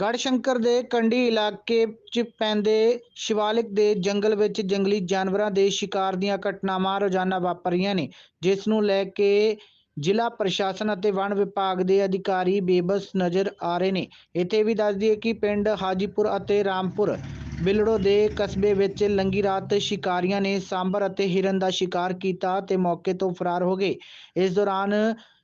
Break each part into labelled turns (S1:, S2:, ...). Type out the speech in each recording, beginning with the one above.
S1: ਗੜਸ਼ੰਕਰ ਦੇ ਕੰਢੀ ਇਲਾਕੇ 'ਚ ਪੈਂਦੇ ਸ਼ਿਵਾਲਿਕ ਦੇ ਜੰਗਲ ਵਿੱਚ ਜੰਗਲੀ ਜਾਨਵਰਾਂ ਦੇ ਸ਼ਿਕਾਰ ਦੀਆਂ ਘਟਨਾਵਾਂ ਰੋਜ਼ਾਨਾ ਵਾਪਰੀਆਂ ਨੇ, ਜਿਸ ਨੂੰ ਲੈ ਕੇ ਜ਼ਿਲ੍ਹਾ ਪ੍ਰਸ਼ਾਸਨ ਅਤੇ ਵਣ ਵਿਭਾਗ ਦੇ ਅਧਿਕਾਰੀ ਬੇਬਸ ਨਜ਼ਰ ਆ ਰਹੇ ਨੇ। ਇੱਥੇ ਵੀ ਦੱਸ ਦਈਏ ਕਿ ਪਿੰਡ ਹਾਜੀਪੁਰ ਅਤੇ ਰਾਮਪੁਰ ਬਿਲੜੋ ਦੇ ਕਸਬੇ ਵਿੱਚ ਲੰਗੀ ਰਾਤ ਸ਼ਿਕਾਰੀਆਂ ਨੇ ਸਾਂਬਰ ਅਤੇ ਹਿਰਨ ਦਾ ਸ਼ਿਕਾਰ ਕੀਤਾ ਤੇ ਮੌਕੇ ਤੋਂ ਫਰਾਰ ਹੋ ਗਏ। ਇਸ ਦੌਰਾਨ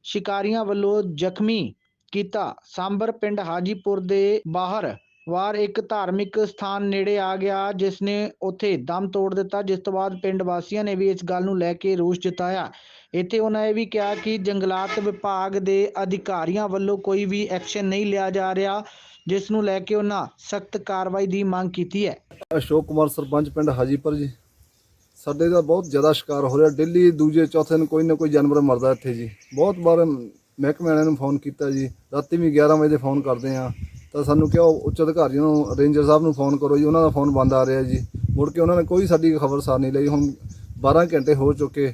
S1: ਸ਼ਿਕਾਰੀਆਂ ਵੱਲੋਂ ਜ਼ਖਮੀ ਕੀਤਾ। ਸਾਂਬਰ ਪਿੰਡ ਹਾਜੀਪੁਰ ਦੇ ਬਾਹਰ ਵਾਰ ਇੱਕ ਧਾਰਮਿਕ ਸਥਾਨ ਨੇੜੇ ਆ ਗਿਆ ਜਿਸ ਨੇ ਉੱਥੇ ਦਮ ਤੋੜ ਦਿੱਤਾ। ਜਿਸ ਤੋਂ ਬਾਅਦ ਪਿੰਡ ਵਾਸੀਆਂ ਨੇ ਵੀ ਇਸ ਗੱਲ ਨੂੰ ਲੈ ਕੇ ਰੋਸ ਜਤਾਇਆ। ਇੱਥੇ ਉਹਨਾਂ ਇਹ ਵੀ ਕਿਹਾ ਕਿ ਜੰਗਲਾਤ ਵਿਭਾਗ ਦੇ ਅਧਿਕਾਰੀਆਂ ਵੱਲੋਂ ਕੋਈ ਵੀ ਐਕਸ਼ਨ ਨਹੀਂ ਲਿਆ ਜਾ ਰਿਹਾ, ਜਿਸ ਨੂੰ ਲੈ ਕੇ ਉਹਨਾਂ ਸਖਤ ਕਾਰਵਾਈ ਦੀ ਮੰਗ ਕੀਤੀ ਹੈ।
S2: ਅਸ਼ੋਕ ਕੁਮਾਰ, ਸਰਪੰਚ ਪਿੰਡ ਹਾਜੀਪੁਰ ਜੀ। ਸਾਡੇ ਦਾ ਬਹੁਤ ਜ਼ਿਆਦਾ ਸ਼ਿਕਾਰ ਹੋ ਰਿਹਾ। ਡੇਲੀ ਦੂਜੇ, ਚੌਥੇ ਨੂੰ ਕੋਈ ਨਾ ਕੋਈ ਜਾਨਵਰ ਮਰਦਾ ਇੱਥੇ ਜੀ। ਬਹੁਤ ਵਾਰ ਮਹਿਕਮੇ ਵਾਲਿਆਂ ਨੂੰ ਫੋਨ ਕੀਤਾ ਜੀ। ਰਾਤੀ ਵੀ 11 ਵਜੇ ਫੋਨ ਕਰਦੇ ਆ ਤਾਂ ਸਾਨੂੰ ਕਿਹਾ ਉੱਚ ਅਧਿਕਾਰੀਆਂ ਨੂੰ, ਰੇਂਜਰ ਸਾਹਿਬ ਨੂੰ ਫੋਨ ਕਰੋ ਜੀ। ਉਹਨਾਂ ਦਾ ਫੋਨ ਬੰਦ ਆ ਰਿਹਾ ਜੀ। ਮੁੜ ਕੇ ਉਹਨਾਂ ਨੇ ਕੋਈ ਸਾਡੀ ਖਬਰ ਸਾਰ ਨਹੀਂ ਲਈ। ਹੁਣ 12 ਘੰਟੇ ਹੋ ਚੁੱਕੇ।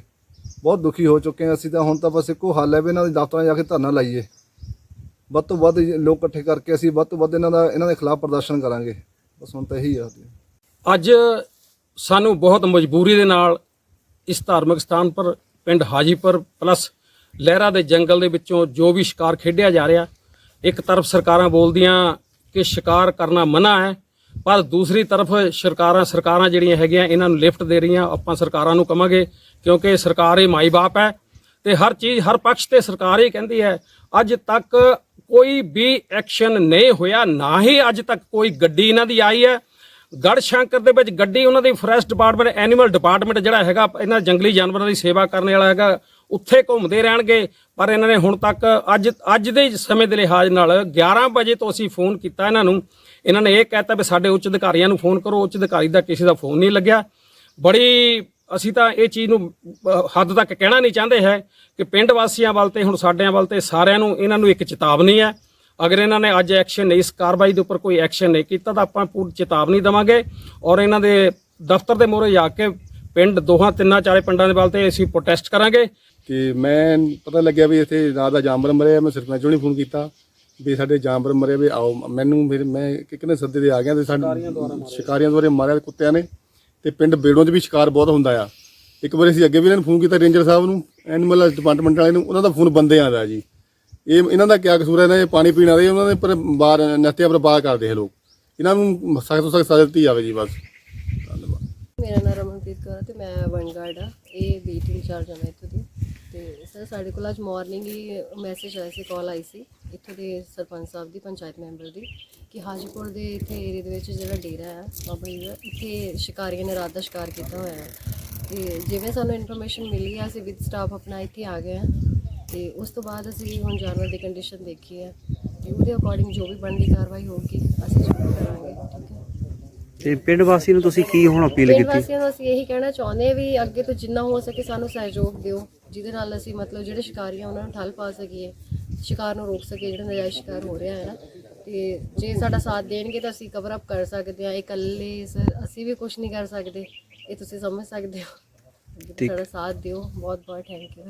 S2: ਬਹੁਤ ਦੁਖੀ ਹੋ ਚੁੱਕੇ ਹਾਂ ਅਸੀਂ ਤਾਂ। ਹੁਣ ਤਾਂ ਬਸ ਇੱਕੋ ਹੱਲ ਹੈ ਵੀ ਇਹਨਾਂ ਦੇ ਦਫ਼ਤਰਾਂ ਜਾ ਕੇ ਧਰਨਾ ਲਾਈਏ। ਵੱਧ ਤੋਂ ਵੱਧ ਲੋਕ ਇਕੱਠੇ ਕਰਕੇ ਅਸੀਂ ਵੱਧ ਤੋਂ ਵੱਧ ਇਹਨਾਂ ਦਾ, ਇਹਨਾਂ ਦੇ ਖਿਲਾਫ ਪ੍ਰਦਰਸ਼ਨ ਕਰਾਂਗੇ। ਬਸ ਹੁਣ ਤਾਂ ਇਹੀ ਆ
S3: ਅੱਜ ਸਾਨੂੰ ਬਹੁਤ ਮਜਬੂਰੀ ਦੇ ਨਾਲ ਇਸ ਧਾਰਮਿਕ ਸਥਾਨ ਪਰ, ਪਿੰਡ ਹਾਜੀਪੁਰ ਪਲੱਸ ਲਹਿਰਾ ਦੇ ਜੰਗਲ ਦੇ ਵਿੱਚੋਂ ਜੋ ਵੀ ਸ਼ਿਕਾਰ ਖੇਡਿਆ ਜਾ ਰਿਹਾ, ਇੱਕ ਤਰਫ ਸਰਕਾਰਾਂ ਬੋਲਦੀਆਂ ਕਿ ਸ਼ਿਕਾਰ ਕਰਨਾ ਮਨਾ ਹੈ, ਪਰ ਦੂਸਰੀ ਤਰਫ ਸਰਕਾਰਾਂ ਸਰਕਾਰਾਂ ਜਿਹੜੀਆਂ ਹੈਗੀਆਂ, ਇਹਨਾਂ ਨੂੰ ਲਿਫਟ ਦੇ ਰਹੀਆਂ, ਆਪਾਂ ਸਰਕਾਰਾਂ ਨੂੰ ਕਵਾਂਗੇ, ਕਿਉਂਕਿ ਸਰਕਾਰ ਇਹ ਮਾਈ ਬਾਪ ਹੈ ਤੇ ਹਰ ਚੀਜ਼, ਹਰ ਪੱਖ ਤੇ ਸਰਕਾਰ ਹੀ ਕਹਿੰਦੀ ਹੈ, ਅੱਜ ਤੱਕ ਕੋਈ ਵੀ ਐਕਸ਼ਨ ਨਹੀਂ ਹੋਇਆ, ਨਾ ਹੀ ਅੱਜ ਤੱਕ ਕੋਈ ਗੱਡੀ ਇਹਨਾਂ ਦੀ ਆਈ ਹੈ। ਗੜਸ਼ੰਕਰ ਦੇ ਵਿੱਚ ਗੱਡੀ, ਉਹਨਾਂ ਦੀ ਫੋਰੈਸਟ ਡਿਪਾਰਟਮੈਂਟ, ਐਨੀਮਲ ਡਿਪਾਰਟਮੈਂਟ ਜਿਹੜਾ ਹੈਗਾ, ਇਹਨਾਂ ਜੰਗਲੀ ਜਾਨਵਰਾਂ ਦੀ ਸੇਵਾ ਕਰਨ ਵਾਲਾ ਹੈਗਾ ਉੱਥੇ ਘੁੰਮਦੇ ਰਹਿਣਗੇ। ਪਰ ਇਹਨਾਂ ਨੇ ਹੁਣ ਤੱਕ ਅੱਜ ਅੱਜ ਦੇ ਸਮੇਂ ਦੇ ਲਿਹਾਜ਼ ਨਾਲ 11 ਵਜੇ ਤੋਂ ਅਸੀਂ ਫੋਨ ਕੀਤਾ ਇਹਨਾਂ ਨੂੰ। ਇਹਨਾਂ ਨੇ ਇਹ ਕਹਿਤਾ ਵੀ ਸਾਡੇ ਉੱਚ ਅਧਿਕਾਰੀਆਂ ਨੂੰ ਫੋਨ ਕਰੋ। ਉੱਚ ਅਧਿਕਾਰੀ ਦਾ ਕਿਸੇ ਦਾ ਫੋਨ ਨਹੀਂ ਲੱਗਿਆ। ਬੜੀ, ਅਸੀਂ ਤਾਂ ਇਹ ਚੀਜ਼ ਨੂੰ ਹੱਦ ਤੱਕ ਕਹਿਣਾ ਨਹੀਂ ਚਾਹੁੰਦੇ ਹੈ ਕਿ ਪਿੰਡ ਵਾਸੀਆਂ ਵੱਲ ਤੇ ਹੁਣ ਸਾਡਿਆਂ ਵੱਲ ਤੇ ਸਾਰਿਆਂ ਨੂੰ ਇਹਨਾਂ ਨੂੰ ਇੱਕ ਚੇਤਾਵਨੀ ਹੈ। ਅਗਰ ਇਹਨਾਂ ਨੇ ਅੱਜ ਐਕਸ਼ਨ ਇਸ ਕਾਰਵਾਈ ਦੇ ਉੱਪਰ ਕੋਈ ਐਕਸ਼ਨ ਨਹੀਂ ਕੀਤਾ ਤਾਂ ਆਪਾਂ ਪੂਰੀ ਚੇਤਾਵਨੀ ਦੇਵਾਂਗੇ। ਔਰ ਇਹਨਾਂ ਦੇ ਦਫ਼ਤਰ ਦੇ ਮੂਹਰੇ ਜਾ ਕੇ ਪਿੰਡ ਦੋਹਾਂ ਤਿੰਨਾਂ ਚਾਰੇ ਪਿੰਡਾਂ ਦੇ ਵੱਲ ਤੇ ਅਸੀਂ ਪ੍ਰੋਟੈਸਟ ਕਰਾਂਗੇ।
S4: ਕਿ ਮੈਂ ਪਤਾ ਲੱਗਿਆ ਵੀ ਇੱਥੇ ਰਾਤ ਦਾ ਜਾਨਵਰ ਮਰਿਆ ਮੈਂ ਸਰਪੰਚ ਨੂੰ ਫੋਨ ਕੀਤਾ ਵੀ ਸਾਡੇ ਜਾਨਵਰ ਮਰੇ ਵੀ ਆਓ। ਮੈਨੂੰ ਫਿਰ ਮੈਂ ਕਿਕਨੇ ਸੱਦੇ ਦੇ ਆ ਗਿਆ ਤੇ ਸਾਡੇ ਸ਼ਿਕਾਰੀਆਂ ਦੁਆਰੇ ਮਾਰਿਆ ਕੁੱਤਿਆਂ ਨੇ ਤੇ ਪਿੰਡ ਬੇੜੋਂ 'ਚ ਵੀ ਸ਼ਿਕਾਰ ਬਹੁਤ ਹੁੰਦਾ ਆ। ਇੱਕ ਵਾਰ ਅਸੀਂ ਅੱਗੇ ਵੀ ਇਹਨਾਂ ਨੂੰ ਫੋਨ ਕੀਤਾ ਰੇਂਜਰ ਸਾਹਿਬ ਨੂੰ ਐਨੀਮਲ ਡਿਪਾਰਟਮੈਂਟ ਵਾਲੇ ਨੂੰ ਉਹਨਾਂ ਦਾ ਫੋਨ ਬੰਦੇ ਦਾ ਜੀ। ਇਹ ਇਹਨਾਂ ਦਾ ਕੀ ਕਸੂਰ ਹੈ ਇਹਨਾਂ ਇਹ ਪਾਣੀ ਪੀਣ ਵਾਲੇ ਉਹਨਾਂ ਦੇ ਪਰ ਬਾਹਰ ਨਸ਼ਿਆਂ ਪਰ ਬਾਹਰ ਕਰਦੇ ਇਹ ਲੋਕ। ਇਹਨਾਂ ਨੂੰ ਸਖਤ ਤੋਂ ਸਖਤ ਸਜ਼ਾ ਦਿੱਤੀ ਜਾਵੇ ਜੀ ਬਸ। ਧੰਨਵਾਦ।
S5: ਮੇਰਾ ਨਾਮ ਰਮਨਪ੍ਰੀਤ ਕੌਰ ਹੈ ਤੇ ਮੈਂ ਵਨਗਾਰਡ ਆ ਇਹ ਬੀਟ ਇੰਚਾਰਜ ਹਾਂ ਮੈਂ ਇੱਥੋਂ ਦੀ ਤੇ ਸਰ ਸਾਡੇ ਕੋਲ ਅੱਜ ਮਾਰਨਿੰਗ ਹੀ ਮੈਸੇਜ ਆਇਆ ਸੀ ਕਾਲ ਆਈ ਸੀ ਇੱਥੋਂ ਦੇ ਸਰਪੰਚ ਸਾਹਿਬ ਦੀ ਪੰਚਾਇਤ ਮੈਂਬਰ ਦੀ ਕਿ ਹਾਜੀਪੁਰ ਦੇ ਇੱਥੇ ਏਰੀਆ ਦੇ ਵਿੱਚ ਜਿਹੜਾ ਡੇਰਾ ਹੈ ਬਾਬਾ ਜੀ ਦਾ ਇੱਥੇ ਸ਼ਿਕਾਰੀਆਂ ਨੇ ਰਾਤ ਦਾ ਸ਼ਿਕਾਰ ਕੀਤਾ ਹੋਇਆ ਹੈ ਤੇ ਜਿਵੇਂ ਸਾਨੂੰ ਇਨਫੋਰਮੇਸ਼ਨ ਮਿਲੀ ਹੈ ਅਸੀਂ ਵਿਦ ਸਟਾਫ ਆਪਣਾ ਇੱਥੇ ਆ ਗਏ ਹਾਂ ਤੇ ਉਸ ਤੋਂ ਬਾਅਦ ਅਸੀਂ ਹੁਣ ਜਾਨਵਰ ਦੀ ਕੰਡੀਸ਼ਨ ਦੇਖੀ ਹੈ ਤੇ ਉਹਦੇ ਅਕੋਰਡਿੰਗ ਜੋ ਵੀ ਬਣਦੀ ਕਾਰਵਾਈ ਹੋਊਗੀ ਅਸੀਂ ਜ਼ਰੂਰ ਕਰਾਂਗੇ ਠੀਕ ਹੈ?
S6: ਤੇ ਪਿੰਡ ਵਾਸੀ ਨੂੰ ਤੁਸੀਂ ਕੀ ਹੁਣ ਅਪੀਲ
S5: ਪਿੰਡ
S6: ਕੀਤੀ?
S5: ਵਾਸੀਆਂ ਨੂੰ ਅਸੀਂ ਇਹੀ ਕਹਿਣਾ ਚਾਹੁੰਦੇ ਹਾਂ ਵੀ ਅੱਗੇ ਤੋਂ ਜਿੰਨਾ ਹੋ ਸਕੇ ਸਾਨੂੰ ਸਹਿਯੋਗ ਦਿਓ। ਜਿਹਦੇ ਨਾਲ ਅਸੀਂ ਮਤਲਬ ਜਿਹੜੇ ਸ਼ਿਕਾਰੀ ਆ ਉਹਨਾਂ ਨੂੰ ਠੱਲ ਪਾ ਸਕੀਏ ਸ਼ਿਕਾਰ ਨੂੰ ਰੋਕ ਸਕੀਏ ਜਿਹੜਾ ਨਜਾਇਜ਼ ਸ਼ਿਕਾਰ ਹੋ ਰਿਹਾ ਹੈ ਨਾ। ਤੇ ਜੇ ਸਾਡਾ ਸਾਥ ਦੇਣਗੇ ਤਾਂ ਅਸੀਂ ਕਵਰ ਅਪ ਕਰ ਸਕਦੇ ਹਾਂ। ਇਕੱਲੇ ਸਰ ਅਸੀਂ ਵੀ ਕੁਝ ਨਹੀਂ ਕਰ ਸਕਦੇ। ਇਹ ਤੁਸੀਂ ਸਮਝ ਸਕਦੇ ਹੋ। ਸਾਡਾ ਸਾਥ ਦਿਓ। ਬਹੁਤ ਬਹੁਤ ਥੈਂਕ ਯੂ